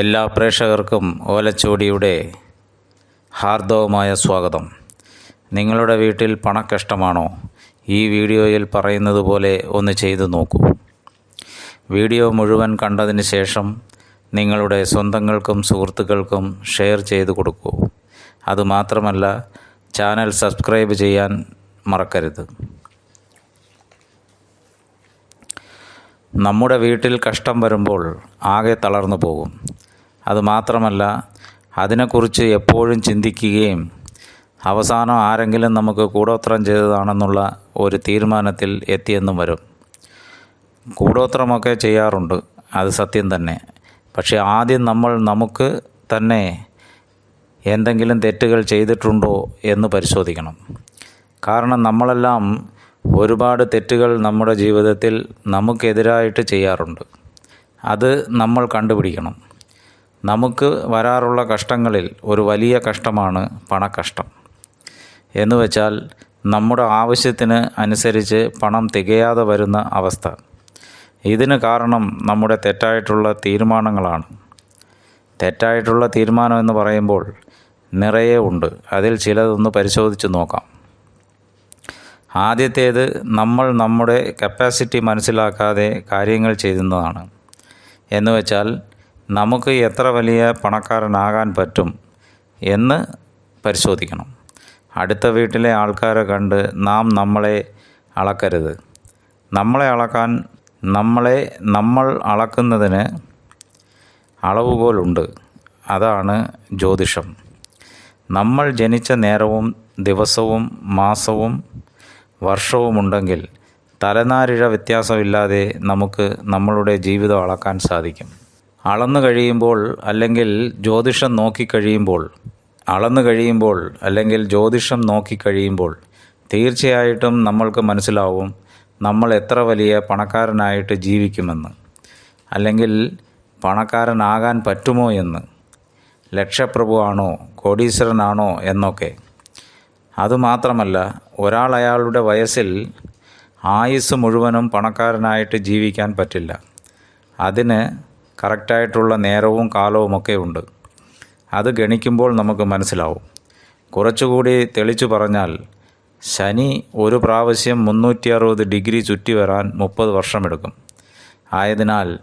എല്ലാ പ്രേക്ഷകർക്കും ഓലച്ചോടിയുടെ ഹാർദവമായ സ്വാഗതം. നിങ്ങളുടെ വീട്ടിൽ പണക്കഷ്ടമാണോ? ഈ വീഡിയോയിൽ പറയുന്നത് പോലെ ഒന്ന് ചെയ്തു നോക്കൂ. വീഡിയോ മുഴുവൻ കണ്ടതിന് ശേഷം നിങ്ങളുടെ സ്വന്തങ്ങൾക്കും സുഹൃത്തുക്കൾക്കും ഷെയർ ചെയ്തു കൊടുക്കൂ. അതുമാത്രമല്ല ചാനൽ സബ്സ്ക്രൈബ് ചെയ്യാൻ മറക്കരുത്. നമ്മുടെ വീട്ടിൽ കഷ്ടം വരുമ്പോൾ ആകെ തളർന്നു പോകും. അതുമാത്രമല്ല അതിനെക്കുറിച്ച് എപ്പോഴും ചിന്തിക്കുകയും അവസാനം ആരെങ്കിലും നമുക്ക് കൂടോത്രം ചെയ്തതാണെന്നുള്ള ഒരു തീരുമാനത്തിൽ എത്തിയെന്നും വരും. കൂടോത്രമൊക്കെ ചെയ്യാറുണ്ട് അത് സത്യം തന്നെ. പക്ഷേ ആദ്യം നമ്മൾ നമുക്ക് തന്നെ എന്തെങ്കിലും തെറ്റുകൾ ചെയ്തിട്ടുണ്ടോ എന്ന് പരിശോധിക്കണം. കാരണം നമ്മളെല്ലാം ഒരുപാട് തെറ്റുകൾ നമ്മുടെ ജീവിതത്തിൽ നമുക്കെതിരായിട്ട് ചെയ്യാറുണ്ട്. അത് നമ്മൾ കണ്ടുപിടിക്കണം. നമുക്ക് വരാറുള്ള കഷ്ടങ്ങളിൽ ഒരു വലിയ കഷ്ടമാണ് പണക്കഷ്ടം. എന്ന് വെച്ചാൽ നമ്മുടെ ആവശ്യത്തിന് അനുസരിച്ച് പണം തികയാതെ വരുന്ന അവസ്ഥ. ഇതിന് കാരണം നമ്മുടെ തെറ്റായിട്ടുള്ള തീരുമാനങ്ങളാണ്. തെറ്റായിട്ടുള്ള തീരുമാനം എന്ന് പറയുമ്പോൾ നിറയെ ഉണ്ട്. അതിൽ ചിലതൊന്ന് പരിശോധിച്ച് നോക്കാം. ആദ്യത്തേത് നമ്മൾ നമ്മുടെ കപ്പാസിറ്റി മനസ്സിലാക്കാതെ കാര്യങ്ങൾ ചെയ്യുന്നതാണ്. എന്ന് വെച്ചാൽ നമുക്ക് എത്ര വലിയ പണക്കാരനാകാൻ പറ്റും എന്ന് പരിശോധിക്കണം. അടുത്ത വീട്ടിലെ ആൾക്കാരെ കണ്ട് നാം നമ്മളെ അളക്കരുത്. നമ്മളെ അളക്കാൻ നമ്മളെ നമ്മൾ അളക്കുന്നതിന് അളവുകോലുണ്ട്. അതാണ് ജ്യോതിഷം. നമ്മൾ ജനിച്ച നേരവും ദിവസവും മാസവും വർഷവുമുണ്ടെങ്കിൽ തലനാരിഴ വ്യത്യാസമില്ലാതെ നമുക്ക് നമ്മളുടെ ജീവിതം അളക്കാൻ സാധിക്കും. അളന്നു കഴിയുമ്പോൾ അല്ലെങ്കിൽ ജ്യോതിഷം നോക്കിക്കഴിയുമ്പോൾ അളന്നു കഴിയുമ്പോൾ അല്ലെങ്കിൽ ജ്യോതിഷം നോക്കിക്കഴിയുമ്പോൾ തീർച്ചയായിട്ടും നമ്മൾക്ക് മനസ്സിലാവും നമ്മൾ എത്ര വലിയ പണക്കാരനായിട്ട് ജീവിക്കുമെന്ന്. അല്ലെങ്കിൽ പണക്കാരനാകാൻ പറ്റുമോ എന്ന്. ലക്ഷപ്രഭുവാണോ കോടീശ്വരനാണോ എന്നൊക്കെ. അതുമാത്രമല്ല ഒരാൾ അയാളുടെ വയസ്സിൽ ആയുസ് മുഴുവനും പണക്കാരനായിട്ട് ജീവിക്കാൻ പറ്റില്ല. അതിന് കറക്റ്റായിട്ടുള്ള നേരവും കാലവുമൊക്കെ ഉണ്ട്. അത് ഗണിക്കുമ്പോൾ നമുക്ക് മനസ്സിലാവും. കുറച്ചുകൂടി തെളിച്ചു പറഞ്ഞാൽ ശനി ഒരു പ്രാവശ്യം മുന്നൂറ്റി അറുപത് ഡിഗ്രി ചുറ്റി വരാൻ മുപ്പത് വർഷമെടുക്കും. ആയതിനാൽ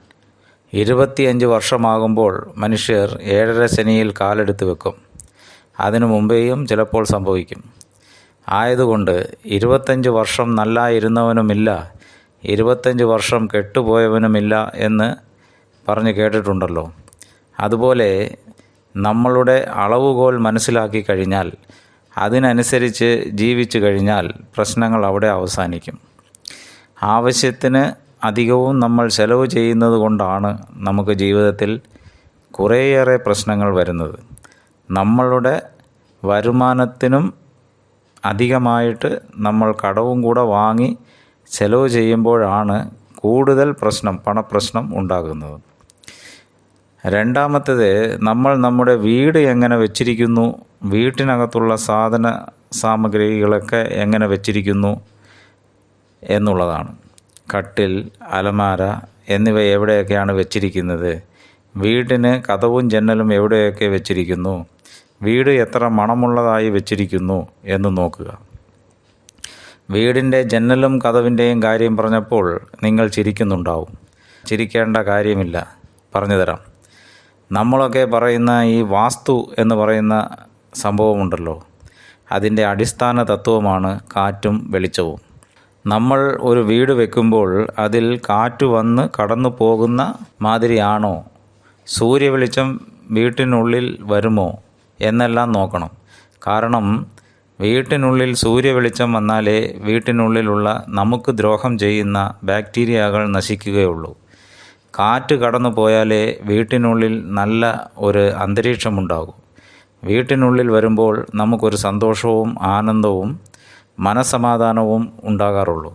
ഇരുപത്തിയഞ്ച് വർഷമാകുമ്പോൾ മനുഷ്യർ ഏഴര ശനിയിൽ കാലെടുത്ത് വെക്കും. അതിനു മുമ്പേയും ചിലപ്പോൾ സംഭവിക്കും. ആയതുകൊണ്ട് ഇരുപത്തഞ്ച് വർഷം നല്ലായിരുന്നവനുമില്ല ഇരുപത്തഞ്ച് വർഷം കെട്ടുപോയവനുമില്ല എന്ന് പറഞ്ഞ് കേട്ടിട്ടുണ്ടല്ലോ. അതുപോലെ നമ്മളുടെ അളവുകോൽ മനസ്സിലാക്കി കഴിഞ്ഞാൽ അതിനനുസരിച്ച് ജീവിച്ചു കഴിഞ്ഞാൽ പ്രശ്നങ്ങൾ അവിടെ അവസാനിക്കും. ആവശ്യത്തിന് അധികവും നമ്മൾ ചെലവ് ചെയ്യുന്നത് കൊണ്ടാണ് നമുക്ക് ജീവിതത്തിൽ കുറേയേറെ പ്രശ്നങ്ങൾ വരുന്നത്. നമ്മളുടെ വരുമാനത്തിനും അധികമായിട്ട് നമ്മൾ കടവും കൂടെ വാങ്ങി ചെലവ് ചെയ്യുമ്പോഴാണ് കൂടുതൽ പ്രശ്നം പണപ്രശ്നം ഉണ്ടാകുന്നത്. രണ്ടാമത്തേത് നമ്മൾ നമ്മുടെ വീട് എങ്ങനെ വെച്ചിരിക്കുന്നു വീട്ടിനകത്തുള്ള സാധന സാമഗ്രികളൊക്കെ എങ്ങനെ വെച്ചിരിക്കുന്നു എന്നുള്ളതാണ്. കട്ടിൽ അലമാര എന്നിവ എവിടെയൊക്കെയാണ് വെച്ചിരിക്കുന്നത് വീടിന് കഥവും ജനലും എവിടെയൊക്കെ വെച്ചിരിക്കുന്നു വീട് എത്ര മണമുള്ളതായി വെച്ചിരിക്കുന്നു എന്ന് നോക്കുക. വീടിന്റെ ജനലും കഥവിന്റെയും കാര്യം പറഞ്ഞപ്പോൾ നിങ്ങൾ ചിരിക്കുന്നുണ്ടാവും. ചിരിക്കേണ്ട കാര്യമില്ല. പറഞ്ഞു തരാം നമ്മളൊക്കെ പറയുന്ന ഈ വാസ്തു എന്ന് പറയുന്ന സംഭവമുണ്ടല്ലോ. അതിന്റെ അടിസ്ഥാന തത്വമാണ് കാറ്റും വെളിച്ചവും. നമ്മൾ ഒരു വീട് വെക്കുമ്പോൾ അതിൽ കാറ്റ് വന്ന് കടന്നു പോകുന്ന മാതിരിയാണോ? സൂര്യവെളിച്ചം വീട്ടിനുള്ളിൽ വരുമോ എന്നെല്ലാം നോക്കണം. കാരണം വീട്ടിനുള്ളിൽ സൂര്യവെളിച്ചം വന്നാലേ വീട്ടിനുള്ളിലുള്ള നമുക്ക് ദ്രോഹം ചെയ്യുന്ന ബാക്ടീരിയകൾ നശിക്കുകയുള്ളൂ. കാറ്റ് കടന്നു പോയാലേ വീട്ടിനുള്ളിൽ നല്ല ഒരു അന്തരീക്ഷമുണ്ടാകൂ. വീട്ടിനുള്ളിൽ വരുമ്പോൾ നമുക്കൊരു സന്തോഷവും ആനന്ദവും മനസമാധാനവും ഉണ്ടാകാറുള്ളൂ.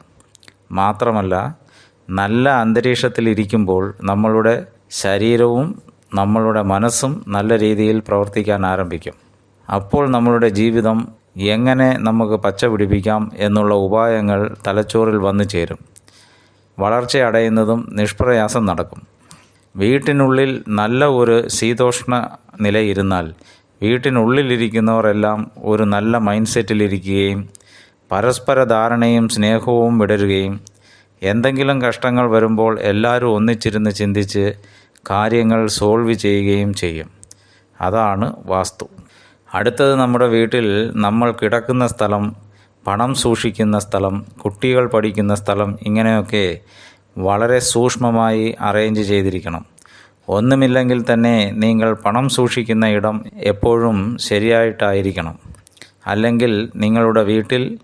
മാത്രമല്ല നല്ല അന്തരീക്ഷത്തിലിരിക്കുമ്പോൾ നമ്മളുടെ ശരീരവും നമ്മളുടെ മനസ്സും നല്ല രീതിയിൽ പ്രവർത്തിക്കാൻ ആരംഭിക്കും. അപ്പോൾ നമ്മളുടെ ജീവിതം എങ്ങനെ നമുക്ക് പച്ച പിടിപ്പിക്കാം എന്നുള്ള ഉപായങ്ങൾ തലച്ചോറിൽ വന്നു ചേരും. വളർച്ച അടയുന്നതും നിഷ്പ്രയാസം നടക്കും. വീട്ടിനുള്ളിൽ നല്ല ഒരു ശീതോഷ്ണ നിലയിരുന്നാൽ വീട്ടിനുള്ളിലിരിക്കുന്നവരെല്ലാം ഒരു നല്ല മൈൻഡ് സെറ്റിലിരിക്കുകയും പരസ്പര ധാരണയും സ്നേഹവും വിടരുകയും എന്തെങ്കിലും കഷ്ടങ്ങൾ വരുമ്പോൾ എല്ലാവരും ഒന്നിച്ചിരുന്ന് ചിന്തിച്ച് കാര്യങ്ങൾ സോൾവ് ചെയ്യുകയും ചെയ്യും. അതാണ് വാസ്തു. അടുത്തത് നമ്മുടെ വീട്ടിൽ നമ്മൾ കിടക്കുന്ന സ്ഥലം പണം സൂക്ഷിക്കുന്ന സ്ഥലം കുട്ടികൾ പഠിക്കുന്ന സ്ഥലം ഇങ്ങനെയൊക്കെ വളരെ സൂക്ഷ്മമായി അറേഞ്ച് ചെയ്തിരിക്കണം. ഒന്നുമില്ലെങ്കിൽ തന്നെ നിങ്ങൾ പണം സൂക്ഷിക്കുന്ന ഇടം എപ്പോഴും ശരിയായിട്ടായിരിക്കണം. അല്ലെങ്കിൽ നിങ്ങളുടെ വീട്ടിൽ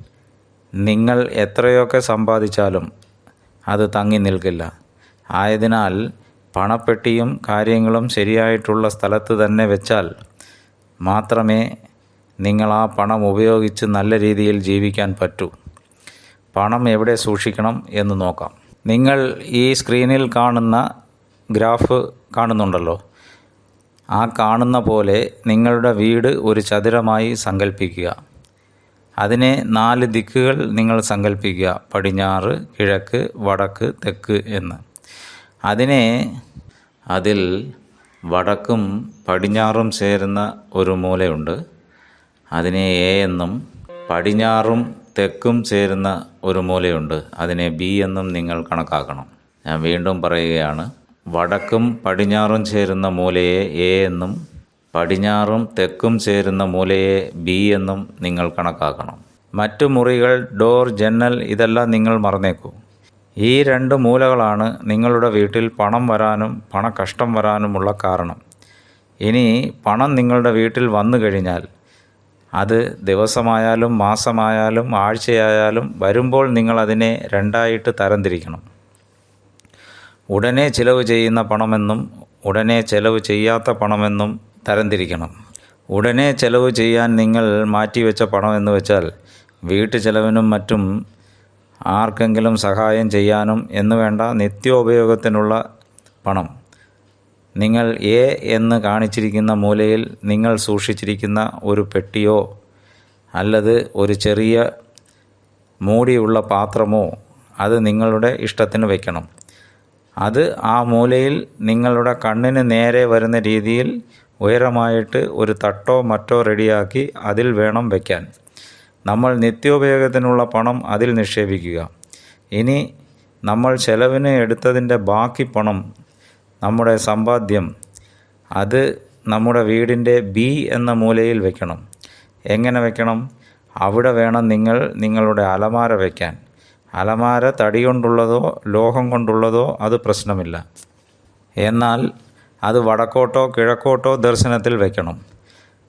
നിങ്ങൾ എത്രയൊക്കെ സമ്പാദിച്ചാലും അത് തങ്ങി നിൽക്കില്ല. ആയതിനാൽ പണപ്പെട്ടിയും കാര്യങ്ങളും ശരിയായിട്ടുള്ള സ്ഥലത്ത് തന്നെ വെച്ചാൽ മാത്രമേ നിങ്ങൾ ആ പണം ഉപയോഗിച്ച് നല്ല രീതിയിൽ ജീവിക്കാൻ പറ്റൂ. പണം എവിടെ സൂക്ഷിക്കണം എന്ന് നോക്കാം. നിങ്ങൾ ഈ സ്ക്രീനിൽ കാണുന്ന ഗ്രാഫ് കാണുന്നുണ്ടല്ലോ. ആ കാണുന്ന പോലെ നിങ്ങളുടെ വീട് ഒരു ചതുരമായി സങ്കല്പിക്കുക അതിനെ നാല് ദിക്കുകൾ നിങ്ങൾ സങ്കല്പിക്കുക പടിഞ്ഞാറ് കിഴക്ക് വടക്ക് തെക്ക് എന്ന്. അതിനെ അതിൽ വടക്കും പടിഞ്ഞാറും ചേരുന്ന ഒരു മൂലയുണ്ട്. അതിനെ എ എന്നും പടിഞ്ഞാറും തെക്കും ചേരുന്ന ഒരു മൂലയുണ്ട്. അതിനെ ബി എന്നും നിങ്ങൾ കണക്കാക്കണം. ഞാൻ വീണ്ടും പറയുകയാണ് വടക്കും പടിഞ്ഞാറും ചേരുന്ന മൂലയെ എ എന്നും പടിഞ്ഞാറും തെക്കും ചേരുന്ന മൂലയെ ബി എന്നും നിങ്ങൾ കണക്കാക്കണം. മറ്റു മുറികൾ ഡോർ ജനൽ ഇതെല്ലാം നിങ്ങൾ മറന്നേക്കൂ. ഈ രണ്ട് മൂലകളാണ് നിങ്ങളുടെ വീട്ടിൽ പണം വരാനും പണക്കഷ്ടം വരാനുമുള്ള കാരണം. ഇനി പണം നിങ്ങളുടെ വീട്ടിൽ വന്നു കഴിഞ്ഞാൽ അത് ദിവസമായാലും മാസമായാലും ആഴ്ചയായാലും വരുമ്പോൾ നിങ്ങളതിനെ രണ്ടായിട്ട് തരംതിരിക്കണം. ഉടനെ ചിലവ് ചെയ്യുന്ന പണമെന്നും ഉടനെ ചിലവ് ചെയ്യാത്ത പണമെന്നും തരംതിരിക്കണം. ഉടനെ ചിലവ് ചെയ്യാൻ നിങ്ങൾ മാറ്റിവെച്ച പണം എന്ന് വെച്ചാൽ വീട്ടു ചിലവിനും മറ്റും ആർക്കെങ്കിലും സഹായം ചെയ്യാനും എന്നുവേണ്ട നിത്യോപയോഗത്തിനുള്ള പണം. നിങ്ങൾ എ എന്ന് കാണിച്ചിരിക്കുന്ന മൂലയിൽ നിങ്ങൾ സൂക്ഷിച്ചിരിക്കുന്ന ഒരു പെട്ടിയോ അല്ലത് ഒരു ചെറിയ മൂടിയുള്ള പാത്രമോ അത് നിങ്ങളുടെ ഇഷ്ടത്തിന് വയ്ക്കണം അത് ആ മൂലയിൽ നിങ്ങളുടെ കണ്ണിന് നേരെ വരുന്ന രീതിയിൽ ഉയരമായിട്ട് ഒരു തട്ടോ മറ്റോ റെഡിയാക്കി അതിൽ വേണം വയ്ക്കാൻ നമ്മൾ നിത്യോപയോഗത്തിനുള്ള പണം അതിൽ നിക്ഷേപിക്കുക. ഇനി നമ്മൾ ചെലവിന് എടുത്തതിന്റെ ബാക്കി പണം നമ്മുടെ സമ്പാദ്യം അത് നമ്മുടെ വീടിന്റെ ബി എന്ന മൂലയിൽ വെക്കണം. എങ്ങനെ വെക്കണം? അവിടെ വേണം നിങ്ങൾ നിങ്ങളുടെ അലമാര വയ്ക്കാൻ അലമാര തടി കൊണ്ടുള്ളതോ ലോഹം കൊണ്ടുള്ളതോ അത് പ്രശ്നമില്ല. എന്നാൽ അത് വടക്കോട്ടോ കിഴക്കോട്ടോ ദർശനത്തിൽ വെക്കണം.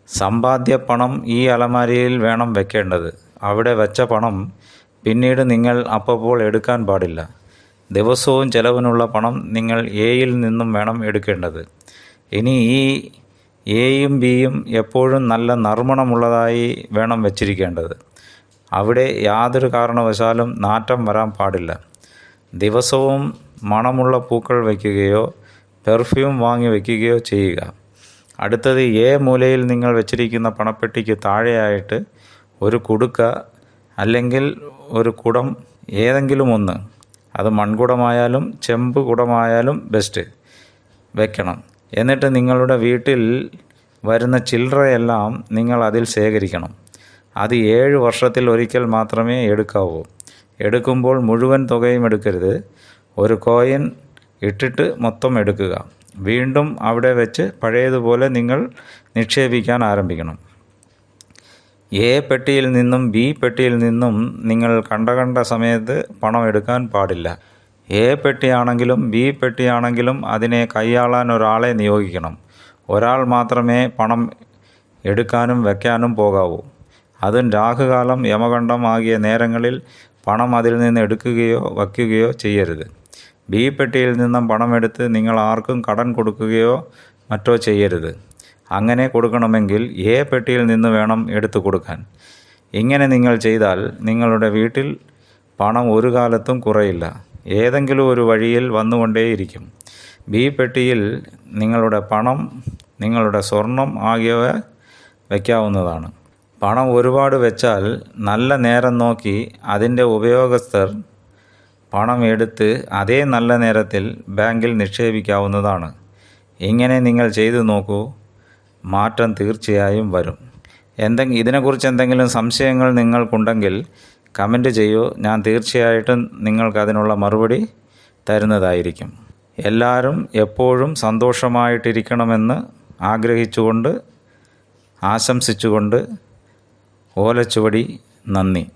സമ്പാദ്യ പണം ഈ അലമാരയിൽ വേണം വെക്കേണ്ടത്. അവിടെ വെച്ച പണം പിന്നീട് നിങ്ങൾ അപ്പോൾ എടുക്കാൻ പാടില്ല. ദിവസവും ചെലവിനുള്ള പണം നിങ്ങൾ എയിൽ നിന്നും വേണം എടുക്കേണ്ടത്. ഇനി ഈ എയും ബിയും എപ്പോഴും നല്ല നർമ്മണമുള്ളതായി വേണം വച്ചിരിക്കേണ്ടത്. അവിടെ യാതൊരു കാരണവശാലും നാറ്റം വരാൻ പാടില്ല. ദിവസവും മണമുള്ള പൂക്കൾ വയ്ക്കുകയോ പെർഫ്യൂം വാങ്ങി വയ്ക്കുകയോ ചെയ്യുക. അടുത്തത് എ മൂലയിൽ നിങ്ങൾ വെച്ചിരിക്കുന്ന പണപ്പെട്ടിക്ക് താഴെയായിട്ട് ഒരു കുടുക്ക അല്ലെങ്കിൽ ഒരു കുടം ഏതെങ്കിലും ഒന്ന് അത് മൺകുടമായാലും ചെമ്പ് കുടമായാലും ബെസ്റ്റ് വെക്കണം. എന്നിട്ട് നിങ്ങളുടെ വീട്ടിൽ വരുന്ന ചില്ലറയെല്ലാം നിങ്ങൾ അതിൽ ശേഖരിക്കണം. അത് ഏഴ് വർഷത്തിൽ ഒരിക്കൽ മാത്രമേ എടുക്കാവൂ. എടുക്കുമ്പോൾ മുഴുവൻ തുകയും എടുക്കരുത്. ഒരു കോയിൻ ഇട്ടിട്ട് മൊത്തം എടുക്കുക. വീണ്ടും അവിടെ വെച്ച് പഴയതുപോലെ നിങ്ങൾ നിക്ഷേപിക്കാൻ ആരംഭിക്കണം. എ പെട്ടിയിൽ നിന്നും ബി പെട്ടിയിൽ നിന്നും നിങ്ങൾ കണ്ട കണ്ട സമയത്ത് പണം എടുക്കാൻ പാടില്ല. എ പെട്ടിയാണെങ്കിലും ബി പെട്ടിയാണെങ്കിലും അതിനെ കൈയാളാൻ ഒരാളെ നിയോഗിക്കണം. ഒരാൾ മാത്രമേ പണം എടുക്കാനും വയ്ക്കാനും പോകാവൂ. അതും രാഹുകാലം യമകണ്ഠം ആകിയ നേരങ്ങളിൽ പണം അതിൽ നിന്ന് എടുക്കുകയോ വയ്ക്കുകയോ ചെയ്യരുത്. ബി പെട്ടിയിൽ നിന്നും പണമെടുത്ത് നിങ്ങൾ ആർക്കും കടൻ കൊടുക്കുകയോ മറ്റോ ചെയ്യരുത്. അങ്ങനെ കൊടുക്കണമെങ്കിൽ എ പെട്ടിയിൽ നിന്ന് വേണം എടുത്തു കൊടുക്കാൻ. ഇങ്ങനെ നിങ്ങൾ ചെയ്താൽ നിങ്ങളുടെ വീട്ടിൽ പണം ഒരു കാലത്തും കുറയില്ല. ഏതെങ്കിലും ഒരു വഴിയിൽ വന്നുകൊണ്ടേയിരിക്കും. ബി പെട്ടിയിൽ നിങ്ങളുടെ പണം നിങ്ങളുടെ സ്വർണം ആകിയവ വയ്ക്കാവുന്നതാണ് പണം ഒരുപാട് വെച്ചാൽ നല്ല നേരം നോക്കി അതിന്റെ ഉപയോഗസ്ഥർ പണം എടുത്ത് അതേ നല്ല നേരത്തിൽ ബാങ്കിൽ നിക്ഷേപിക്കാവുന്നതാണ്. ഇങ്ങനെ നിങ്ങൾ ചെയ്തു നോക്കൂ. മാറ്റം തീർച്ചയായും വരും. എന്തെങ്കിലും ഇതിനെക്കുറിച്ച് എന്തെങ്കിലും സംശയങ്ങൾ നിങ്ങൾക്കുണ്ടെങ്കിൽ കമന്റ് ചെയ്യൂ. ഞാൻ തീർച്ചയായിട്ടും നിങ്ങൾക്കതിനുള്ള മറുപടി തരുന്നതായിരിക്കും. എല്ലാവരും എപ്പോഴും സന്തോഷമായിട്ടിരിക്കണമെന്ന് ആഗ്രഹിച്ചുകൊണ്ട് ആശംസിച്ചുകൊണ്ട് ഓലച്ചുവടി നന്ദി.